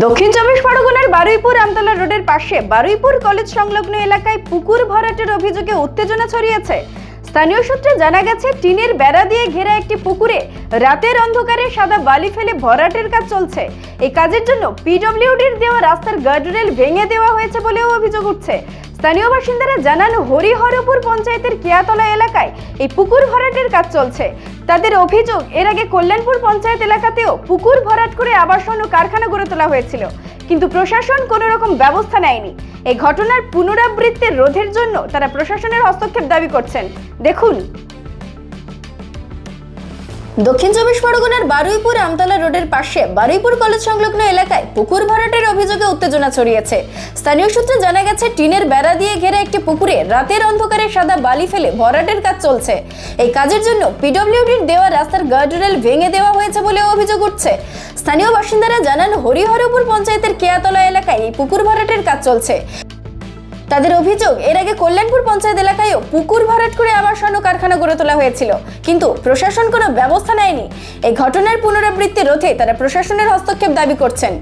দক্ষিণ চব্বিশ পরগনার বারুইপুর আমতলা রোডের পাশে বারুইপুর কলেজ সংলগ্ন এলাকায় পুকুর ভরাটের অভিযোগে উত্তেজনা ছড়িয়েছে। স্থানীয় সূত্রে জানা গেছে, টিনের বেড়া দিয়ে ঘেরা একটি পুকুরে রাতের অন্ধকারে সাদা বালি ফেলে ভরাটের কাজ চলছে। এই কাজের জন্য পিডব্লিউডির দেওয়া রাস্তার গার্ডরেল ভেঙে দেওয়া হয়েছে বলেও অভিযোগ উঠছে। স্থানীয় বাসিন্দারা জানান, হরিহরপুর পঞ্চায়েতের কেয়াতলা এলাকায় এই পুকুর ভরাটের কাজ চলছে। তাদের অভিযোগ, এর আগে কল্যাণপুর পঞ্চায়েত এলাকাতেও পুকুর ভরাট করে আবাসন ও কারখানা গড়ে তোলা হয়েছিল। কিন্তু প্রশাসন কোনো রকম ব্যবস্থা নেয়নি। এই ঘটনার পুনরাবৃত্তির রোধের জন্য তারা প্রশাসনের হস্তক্ষেপ দাবি করছেন। দেখুন। দক্ষিণ চব্বিশ পরগনার বারুইপুর আমতলা রোডের পাশে বারুইপুর কলেজ সংলগ্ন এলাকায় পুকুর ভরাটের অভিযোগে উত্তেজনা ছড়িয়েছে। স্থানীয় সূত্রে জানা গেছে, টিনের বেড়া দিয়ে ঘেরা একটি পুকুরে রাতের অন্ধকারে সাদা বালি ফেলে ভরাটের কাজ চলছে। এই কাজের জন্য পিডব্লিউডির দেওয়া রাস্তার গার্ডরেল ভেঙে দেওয়া হয়েছে বলে অভিযোগ উঠছে। স্থানীয় বাসিন্দারা জানান, হরিহরপুর পঞ্চায়েতের কেয়াতলা এলাকায় এই পুকুর ভরাটের কাজ চলছে। তাদের অভিযোগ, এর আগে কল্যাণপুর পঞ্চায়েত এলাকায়ও পুকুর ভরাট করে আবাসন ও কারখানা গড়ে তোলা হয়েছিল। কিন্তু প্রশাসন কোনো ব্যবস্থা নেয়নি। এই ঘটনার পুনরাবৃত্তি রোধে তারা প্রশাসনের হস্তক্ষেপ দাবি করছেন।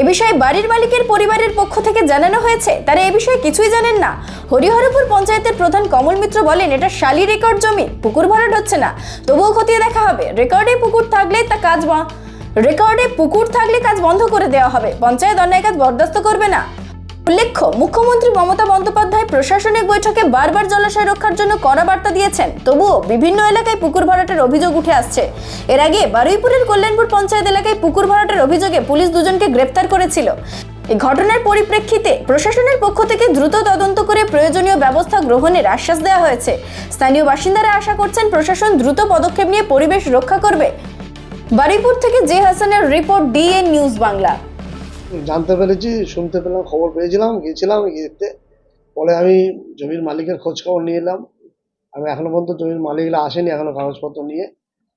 এ বিষয়ে বাড়ির মালিকের পরিবারের পক্ষ থেকে জানানো হয়েছে, তারা এ বিষয়ে কিছুই জানেন না। হরিহরপুর পঞ্চায়েতের প্রধান কমল মিত্র বলেন, এটা শালি রেকর্ড জমি, পুকুর ভরাট হচ্ছে না। তবুও খতিয়ে দেখা হবে, রেকর্ডে পুকুর থাকলে তা কাজ রেকর্ডে পুকুর থাকলে কাজ বন্ধ করে দেওয়া হবে। পঞ্চায়েত অন্যায় কাজ বরদাস্ত করবে না। উল্লেখ্য, মুখ্যমন্ত্রী মমতা বন্দ্যোপাধ্যায় প্রশাসনিক বৈঠকে বারবার জলাশয় রক্ষার জন্য কড়া বার্তা দিয়েছেন। তবুও বিভিন্ন এলাকায় পুকুর ভরাটের অভিযোগ উঠে আসছে। এর আগে বারুইপুরের কল্যাণপুর পঞ্চায়েত এলাকায় পুকুর ভরাটের অভিযোগে পুলিশ দুজনকে গ্রেপ্তার করেছিল। এই ঘটনার পরিপ্রেক্ষিতে প্রশাসনের পক্ষ থেকে দ্রুত তদন্ত করে প্রয়োজনীয় ব্যবস্থা গ্রহণের আশ্বাস দেওয়া হয়েছে। স্থানীয় বাসিন্দারা আশা করছেন প্রশাসন দ্রুত পদক্ষেপ নিয়ে পরিবেশ রক্ষা করবে। বারুইপুর থেকে জে হাসানের রিপোর্ট ডিএন নিউজ বাংলা। জানতে পেরেছি শুনতে পেলাম খবর পেয়েছিলাম গিয়েছিলাম গিয়ে দেখতে। পরে আমি জমির মালিকের খোঁজ খবর নিয়ে এলাম। আমি এখনও পর্যন্ত জমির মালিকরা আসেনি এখনও কাগজপত্র নিয়ে।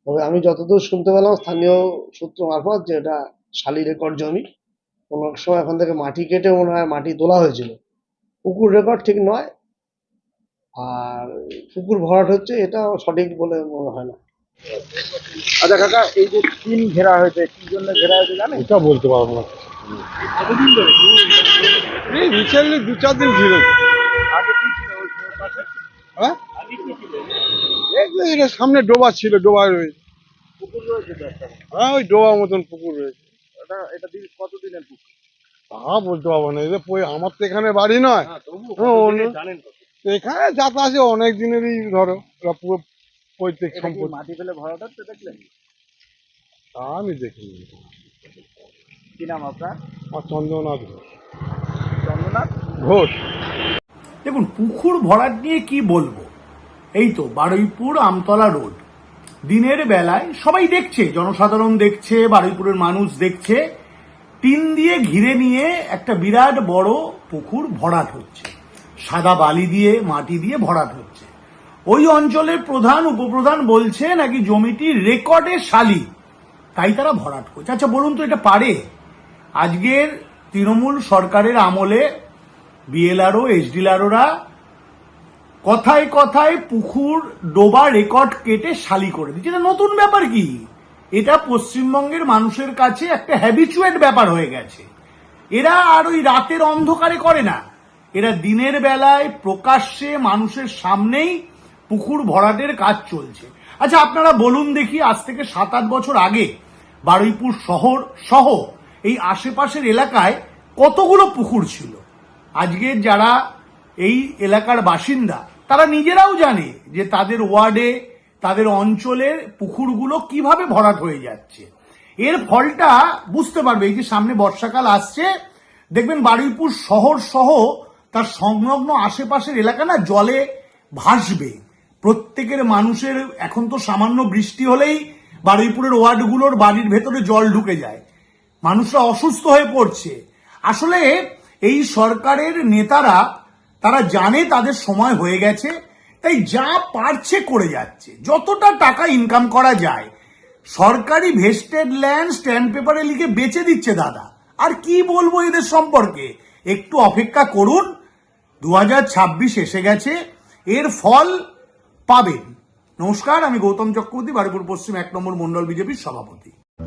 তবে আমি যতদূর শুনতে পেলাম স্থানীয় সূত্র মারফত যে এটা শালি রেকর্ড জমি কোনো এক সময় এখান থেকে মাটি কেটে মনে হয় মাটি তোলা হয়েছিল। পুকুর রেকর্ড ঠিক নয়। আর পুকুর ভরাট হচ্ছে এটা সঠিক বলে মনে হয় না। আচ্ছা কাকা এই যে টিন ঘেরা হয়েছে কি জন্য ঘেরা হয়েছে জানেন? এটা বলতে পারব না। কতদিন ধরে? এই রিসেন্টলি দু চার দিন ঘিরে। হ্যাঁ? এটা সামনে ডোবা ছিল ডোবায় রয়েছে। পুকুর রয়েছে হ্যাঁ ওই ডোবা মতন পুকুর রয়েছে। এটা এটা দিন কতদিনের পুকুর? তা বলতে পারব না এটা আমার তো এখানে বাড়ি নয়। হ্যাঁ এখানে যাতা আছে অনেক দিনেরই ধরো পুরো পৈতৃক সম্পত্তি। মাটি ফেলে ভরাট দেখলেন? আমি দেখিনি। কি নাম আপনার? আর চন্দ্রনাথ ঘোষ। চন্দ্রনাথ ঘোষ। দেখুন পুকুর ভরাট নিয়ে কি বলব? এই তো বারুইপুর আমতলা রোড। দিনের বেলায় সবাই দেখছে জনসাধারণ দেখছে বারুইপুরের মানুষ দেখছে। টিন দিয়ে ঘিরে নিয়ে একটা বিরাট বড় পুকুর ভরাট হচ্ছে। সাদা বালি দিয়ে মাটি দিয়ে ভরাট হচ্ছে। ওই অঞ্চলের প্রধান উপপ্রধান বলছে নাকি জমিটি রেকর্ডে শালি। তাই তারা ভরাট করছে। আচ্ছা বলুন তো এটা পারে? আজকের তৃণমূল সরকারের আমলে বিএলআরও এসডিলারওরা কথায় কথায় পুকুর ডোবা রেকর্ড কেটে শালি করে দিচ্ছে। এটা নতুন ব্যাপার কি? এটা পশ্চিমবঙ্গের মানুষের কাছে একটা হ্যাবিচুয়েট ব্যাপার হয়ে গেছে। এরা আর ওই রাতের অন্ধকারে করে না। এরা দিনের বেলায় প্রকাশ্যে মানুষের সামনেই পুকুর ভরাটের কাজ চলছে। আচ্ছা আপনারা বলুন দেখি, আজ থেকে সাত আট বছর আগে বারুইপুর শহর সহ এই আশেপাশের এলাকায় কতগুলো পুকুর ছিল? আজকে যারা এই এলাকার বাসিন্দা, তারা নিজেরাও জানে যে তাদের ওয়ার্ডে, তাদের অঞ্চলের পুকুরগুলো কীভাবে ভরাট হয়ে যাচ্ছে। এর ফলটা বুঝতে পারবে। এই যে সামনে বর্ষাকাল আসছে, দেখবেন বারুইপুর শহর সহ তার সংলগ্ন আশেপাশের এলাকা না জলে ভাসবে। প্রত্যেকের মানুষের এখন তো সামান্য বৃষ্টি হলেই বারুইপুরের ওয়ার্ডগুলোর বাড়ির ভেতরে জল ঢুকে যায়। মানুষরা অসুস্থ হয়ে পড়ছে। আসলে এই সরকারের নেতারা, তারা জানে তাদের সময় হয়ে গেছে, তাই যা পারছে করে যাচ্ছে। যতটা টাকা ইনকাম করা যায়, সরকারি ভেস্টেড ল্যান্ড স্ট্যান্ড পেপারে লিখে বেচে দিচ্ছে দাদা। আর কি বলব এদের সম্পর্কে? একটু অপেক্ষা করুন দু হাজার ছাব্বিশ এসে গেছে, এর ফল পাবেন। নমস্কার, আমি গৌতম চক্রবর্তী বারুপুর পশ্চিম এক নম্বর মন্ডল বিজেপির সভাপতি।